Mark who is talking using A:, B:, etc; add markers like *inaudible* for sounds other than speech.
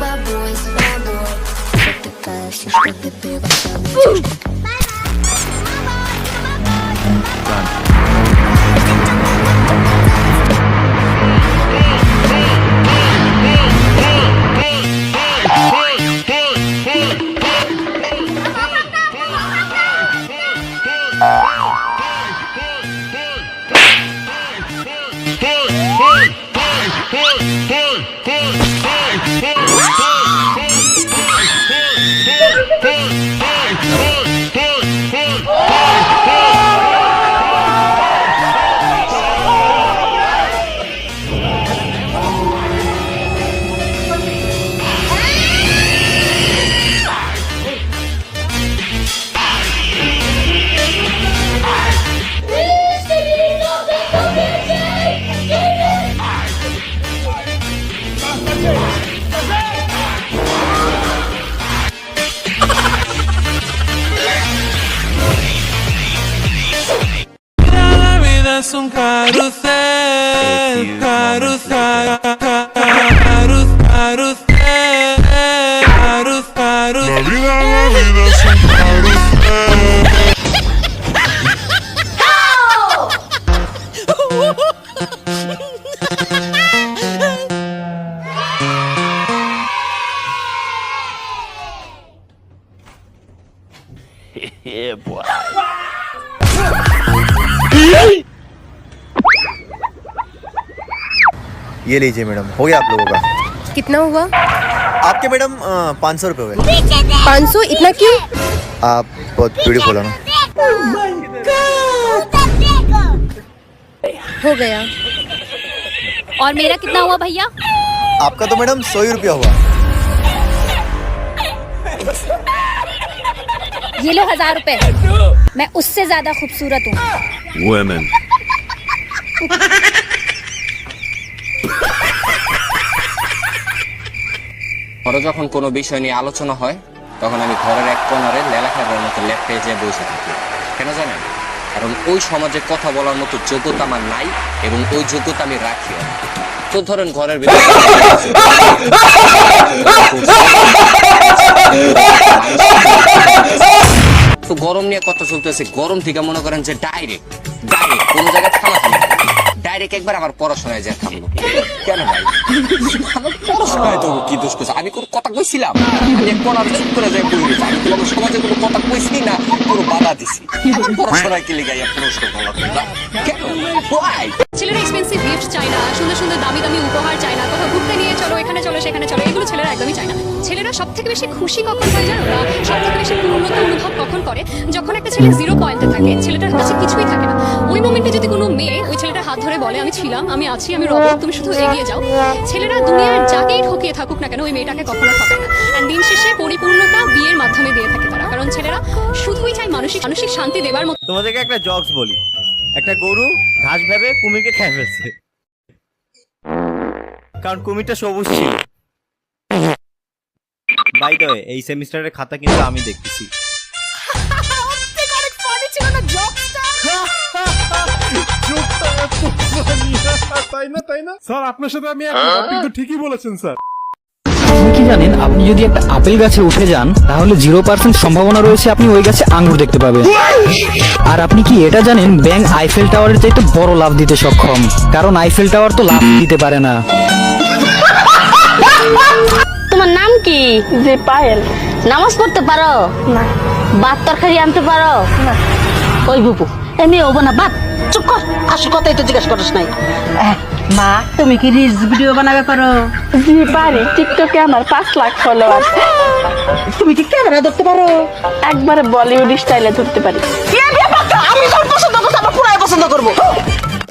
A: Бабой, бабой, что ты пьешь, что ты пьешь, что ты
B: пьешь. One. Parece um carrossel, carrossel, carrossel, *laughs* carrossel, é,
C: carrossel. Vida, na vida, sou um carrossel. yeah, boy.
D: ये लीजिए madam हो गया आप लोगों का।
E: कितना हुआ?
D: आपके मैडम पाँच सौ रुपये हुए।
E: पाँच सौ? इतना क्यों?
D: आप बहुत ब्यूटीफुल हो ना।
E: हो गया।
F: और मेरा कितना हुआ भैया?
D: आपका तो मैडम सौ ही रुपया हुआ।
F: ये लो हज़ार रुपए। मैं उससे ज़्यादा खूबसूरत हूँ। *laughs*
G: ঘরে যখন কোনো বিষয় নিয়ে আলোচনা হয় তখন আমি ঘরের এক কোনারে লেলা খাবার মতো ল্যাপটে যেয়ে বসে থাকি। কেন জানেন? কারণ ওই সমাজে কথা বলার মতো যোগ্যতা আমার নাই এবং ওই যোগ্যতা আমি রাখি তো ধরেন ঘরের ভিতরে *laughs* তো গরম নিয়ে কথা চলতেছে গরম থেকে মনে করেন যে ডাইরেক্ট ডাইরেক্ট কোনো জায়গায় থামা থামা ডাইরেক্ট একবার আমার পড়াশোনায় যায় থামলো কেন ভাই? আমার পড়াশোনায় তো কি দোষ করছে আমি কোনো কথা কইছিলাম। আমি কোনার চুপ করে যাই রয়েছি আমি তোমার সমাজে কোনো কথা কইছি না? কোনো বাধা দিছি পড়াশোনায় কি লিগাইয়া প্রশ্ন বলা কেন? Why?
F: ছেলেরা এক্সপেন্সিভ গিফট চায় না সুন্দর সুন্দর দামি দামি উপহার চায় না কোথাও ঘুরতে নিয়ে চলো এখানে চলো সেখানে চলো এগুলো ছেলেরা একদমই চায় না। ছেলেরা সব থেকে বেশি খুশি কখন হয় জানো? না সব থেকে বেশি পূর্ণতা অনুভব কখন করে? যখন একটা ছেলে জিরো পয়েন্টে থাকে ছেলেটার কাছে কিছুই থাকে না। ওই মোমেন্টে যদি কোনো মেয়ে ওই ছেলেটার হাত ধরে বলে, আমি ছিলাম, আমি আছি, আমি রব তুমি শুধু এগিয়ে যাও। ছেলেরা দুনিয়ার যাকেই ঠকিয়ে থাকুক না কেন, ওই মেয়েটাকে কখনো ঠকায় না। আর দিন শেষে পরিপূর্ণতা বিয়ের মাধ্যমে দিয়ে থাকে তারা। কারণ ছেলেরা শুধুই চায় মানসিক মানসিক শান্তি দেবার মতো
H: তোমাদেরকে একটা জক্স বলি। একটা গরু ঘাস ভেবে কুমিরকে খেয়ে ফেলছে। কারণ কুমিরটা সবুজ ছিল। বাই দ্য এই সেমিস্টারের খাতা কিন্তু আমি দেখতেছি।
C: তাই না তাই না? স্যার আপনার সাথে আমি একমত আপনি তো ঠিকই বলেছেন স্যার।
I: আপনি কি জানেন আপনি যদি একটা আপেল গাছে উঠে যান তাহলে জিরো পার্সেন্ট সম্ভাবনা রয়েছে আপনি ওই গাছে আঙ্গুর দেখতে পাবেন। আর আপনি কি এটা জানেন ব্যাংক আইফেল টাওয়ারের চাইতে বড় লাভ দিতে সক্ষম। কারণ আইফেল টাওয়ার তো লাভ দিতে পারে না।
J: তোমার নাম কি? যে পায়েল। নামাজ পড়তে পারো? না। ভাত তরকারি আনতে পারো? না। ওই বুবু এমনি হব না ভাত। চুপ কর আসল কথাই তো জিজ্ঞেস করিস নাই। মা তুমি কি রিলস ভিডিও বানাবে পারো? জি পারি। টিকটকে আমার পাঁচ লাখ ফলোয়ার তুমি কি ক্যামেরা ধরতে পারো? একবারে বলিউড স্টাইলে ধরতে পারি। আমি সব পছন্দ করছি আমার পুরাই পছন্দ করব।